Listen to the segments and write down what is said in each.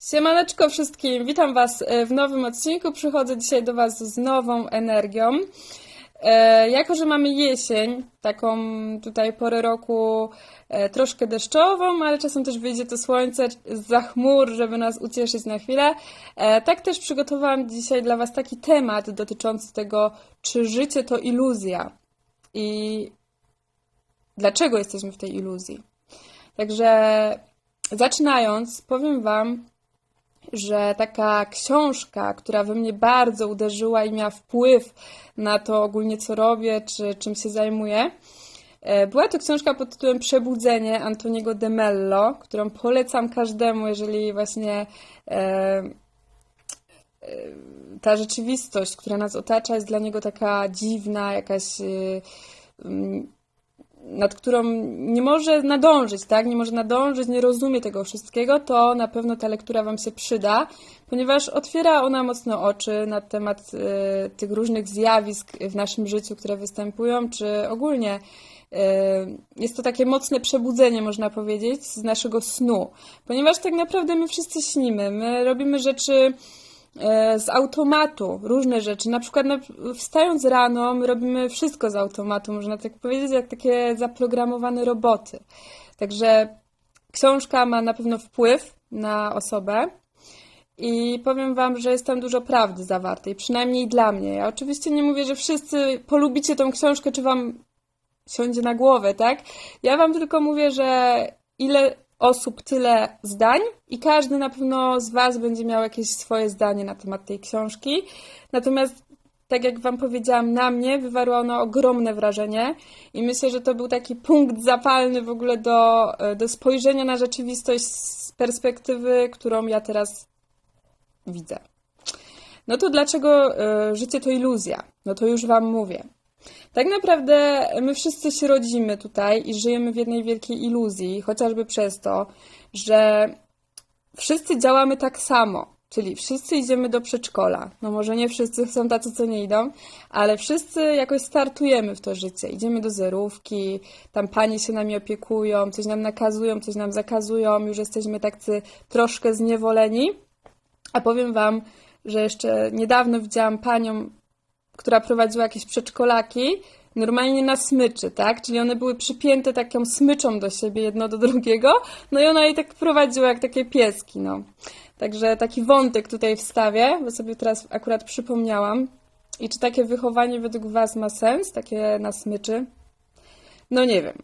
Siemaneczko wszystkim, witam Was e, w nowym odcinku. Przychodzę dzisiaj do Was z nową energią. E, jako, że mamy jesień, taką tutaj porę roku e, troszkę deszczową, ale czasem też wyjdzie to słońce za chmur, żeby nas ucieszyć na chwilę. Tak też przygotowałam dzisiaj dla Was taki temat dotyczący tego, czy życie to iluzja i dlaczego jesteśmy w tej iluzji. Także zaczynając, powiem Wam, że taka książka, która we mnie bardzo uderzyła i miała wpływ na to ogólnie, co robię, czy czym się zajmuję, e, była to książka pod tytułem Przebudzenie Antoniego de Mello, którą polecam każdemu, jeżeli właśnie e, e, ta rzeczywistość, która nas otacza, jest dla niego taka dziwna, jakaś. Nad którą nie może nadążyć, tak? Nie może nadążyć, nie rozumie tego wszystkiego, to na pewno ta lektura Wam się przyda, ponieważ otwiera ona mocno oczy na temat y, tych różnych zjawisk w naszym życiu, które występują, czy ogólnie y, jest to takie mocne przebudzenie, można powiedzieć, z naszego snu, ponieważ tak naprawdę my wszyscy śnimy, my robimy rzeczy z automatu różne rzeczy. Na przykład na, wstając rano, my robimy wszystko z automatu, można tak powiedzieć, jak takie zaprogramowane roboty. Także książka ma na pewno wpływ na osobę i powiem Wam, że jest tam dużo prawdy zawartej, przynajmniej dla mnie. Ja oczywiście nie mówię, że wszyscy polubicie tą książkę, czy Wam siądzie na głowę, tak? Ja Wam tylko mówię, że ile osób, tyle zdań i każdy na pewno z Was będzie miał jakieś swoje zdanie na temat tej książki. Natomiast, tak jak Wam powiedziałam, na mnie wywarła ona ogromne wrażenie i myślę, że to był taki punkt zapalny w ogóle do, do spojrzenia na rzeczywistość z perspektywy, którą ja teraz widzę. No to dlaczego y, życie to iluzja? No to już Wam mówię. Tak naprawdę my wszyscy się rodzimy tutaj i żyjemy w jednej wielkiej iluzji, chociażby przez to, że wszyscy działamy tak samo, czyli wszyscy idziemy do przedszkola. No może nie wszyscy są tacy, co nie idą, ale wszyscy jakoś startujemy w to życie. Idziemy do zerówki, tam panie się nami opiekują, coś nam nakazują, coś nam zakazują, już jesteśmy tacy troszkę zniewoleni. A powiem wam, że jeszcze niedawno widziałam panią, która prowadziła jakieś przedszkolaki, normalnie na smyczy, tak? Czyli one były przypięte taką smyczą do siebie, jedno do drugiego, no i ona je tak prowadziła jak takie pieski, no. Także taki wątek tutaj wstawię, bo sobie teraz akurat przypomniałam. I czy takie wychowanie według Was ma sens, takie na smyczy? No nie wiem.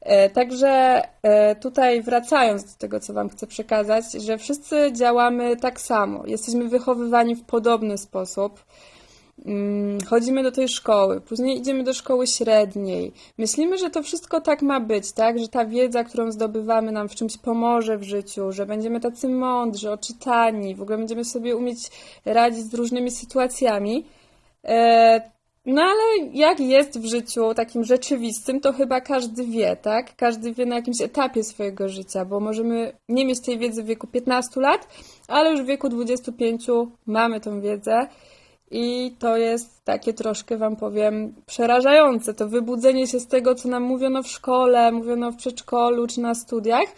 E, Także e, tutaj wracając do tego, co Wam chcę przekazać, że wszyscy działamy tak samo. Jesteśmy wychowywani w podobny sposób. Mm, Chodzimy do tej szkoły, później idziemy do szkoły średniej. Myślimy, że to wszystko tak ma być, tak? Że ta wiedza, którą zdobywamy, nam w czymś pomoże w życiu, że będziemy tacy mądrzy, oczytani, w ogóle będziemy sobie umieć radzić z różnymi sytuacjami. E, No ale jak jest w życiu takim rzeczywistym, to chyba każdy wie, tak? Każdy wie na jakimś etapie swojego życia, bo możemy nie mieć tej wiedzy w wieku 15 lat, ale już w wieku 25 mamy tą wiedzę. I to jest takie troszkę, Wam powiem, przerażające. To wybudzenie się z tego, co nam mówiono w szkole, mówiono w przedszkolu czy na studiach.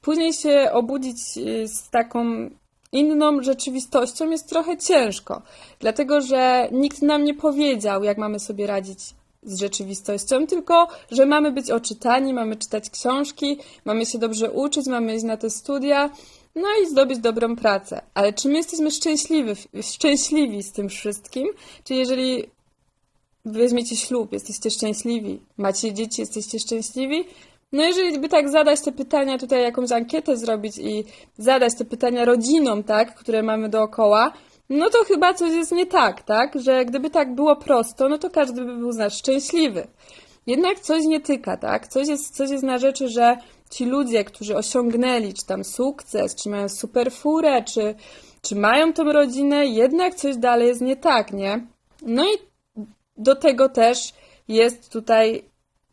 Później się obudzić y, z taką inną rzeczywistością jest trochę ciężko, dlatego że nikt nam nie powiedział, jak mamy sobie radzić z rzeczywistością, tylko że mamy być oczytani, mamy czytać książki, mamy się dobrze uczyć, mamy iść na te studia, no i zdobyć dobrą pracę. Ale czy my jesteśmy szczęśliwi, szczęśliwi z tym wszystkim? Czy jeżeli weźmiecie ślub, jesteście szczęśliwi, macie dzieci, jesteście szczęśliwi? No jeżeli by tak zadać te pytania, tutaj jakąś ankietę zrobić i zadać te pytania rodzinom, tak, które mamy dookoła, no to chyba coś jest nie tak, tak? Że gdyby tak było prosto, no to każdy by był z nas szczęśliwy. Jednak coś nie tyka, tak? Coś jest, coś jest na rzeczy, że ci ludzie, którzy osiągnęli, czy tam sukces, czy mają super furę, czy, czy mają tą rodzinę, jednak coś dalej jest nie tak, nie? No i do tego też jest tutaj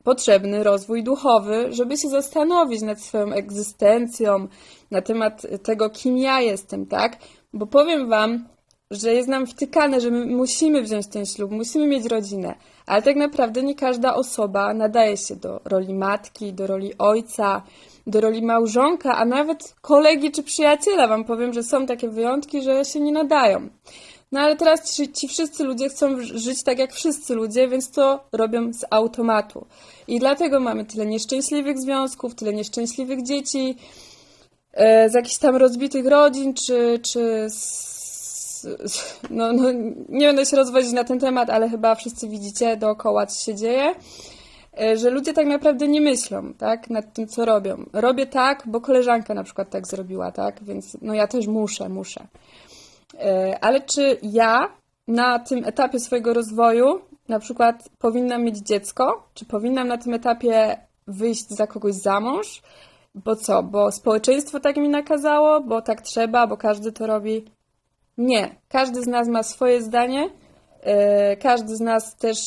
potrzebny rozwój duchowy, żeby się zastanowić nad swoją egzystencją, na temat tego, kim ja jestem, tak? Bo powiem Wam, że jest nam wtykane, że my musimy wziąć ten ślub, musimy mieć rodzinę, ale tak naprawdę nie każda osoba nadaje się do roli matki, do roli ojca, do roli małżonka, a nawet kolegi czy przyjaciela. Wam powiem, że są takie wyjątki, że się nie nadają. No ale teraz ci, ci wszyscy ludzie chcą żyć tak jak wszyscy ludzie, więc to robią z automatu. I dlatego mamy tyle nieszczęśliwych związków, tyle nieszczęśliwych dzieci, e, z jakichś tam rozbitych rodzin, czy, czy z, no, no, nie będę się rozwodzić na ten temat, ale chyba wszyscy widzicie dookoła, co się dzieje, e, że ludzie tak naprawdę nie myślą, tak, nad tym, co robią. Robię tak, bo koleżanka na przykład tak zrobiła, tak, więc no ja też muszę, muszę. E, Ale czy ja na tym etapie swojego rozwoju na przykład powinnam mieć dziecko? Czy powinnam na tym etapie wyjść za kogoś za mąż? Bo co? Bo społeczeństwo tak mi nakazało, bo tak trzeba, bo każdy to robi? Nie. Każdy z nas ma swoje zdanie. e, Każdy z nas też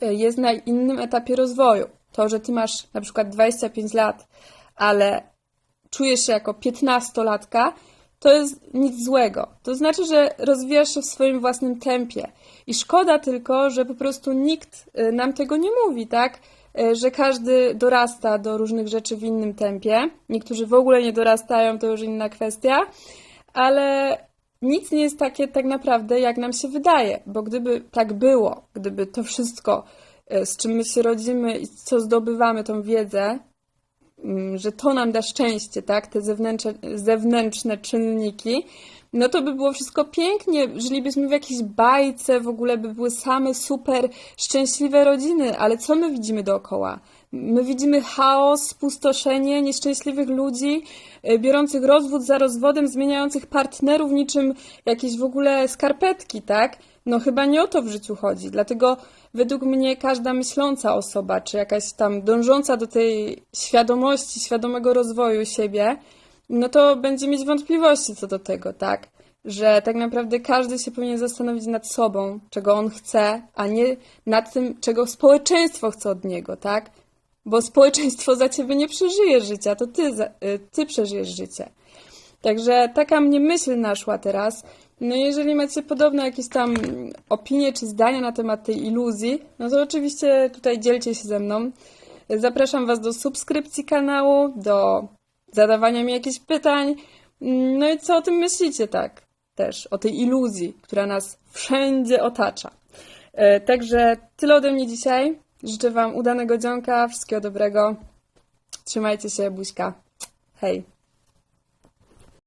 e, jest na innym etapie rozwoju. To, że ty masz na przykład 25 lat, ale czujesz się jako 15-latka, to jest nic złego. To znaczy, że rozwijasz się w swoim własnym tempie. I szkoda tylko, że po prostu nikt y, nam tego nie mówi, tak? Że każdy dorasta do różnych rzeczy w innym tempie. Niektórzy w ogóle nie dorastają, to już inna kwestia. Ale nic nie jest takie tak naprawdę, jak nam się wydaje. Bo gdyby tak było, gdyby to wszystko, y, z czym my się rodzimy i co zdobywamy, tą wiedzę, mm, że to nam da szczęście, tak? Te zewnętrzne, zewnętrzne czynniki, no to by było wszystko pięknie. Żylibyśmy w jakiejś bajce, w ogóle by były same super szczęśliwe rodziny, ale co my widzimy dookoła? My widzimy chaos, spustoszenie, nieszczęśliwych ludzi, y, biorących rozwód za rozwodem, zmieniających partnerów niczym jakieś w ogóle skarpetki, tak? No chyba nie o to w życiu chodzi. Dlatego według mnie każda myśląca osoba, czy jakaś tam dążąca do tej świadomości, świadomego rozwoju siebie, no to będzie mieć wątpliwości co do tego, tak? Że tak naprawdę każdy się powinien zastanowić nad sobą, czego on chce, a nie nad tym, czego społeczeństwo chce od niego, tak? Bo społeczeństwo za ciebie nie przeżyje życia, to ty, y, ty przeżyjesz życie. Także taka mnie myśl naszła teraz. No jeżeli macie podobne jakieś tam opinie czy zdania na temat tej iluzji, no to oczywiście tutaj dzielcie się ze mną. Zapraszam Was do subskrypcji kanału, do zadawania mi jakichś pytań. No i co o tym myślicie tak też, o tej iluzji, która nas wszędzie otacza. E, Także tyle ode mnie dzisiaj. Życzę Wam udanego dzionka, wszystkiego dobrego. Trzymajcie się, buźka. Hej.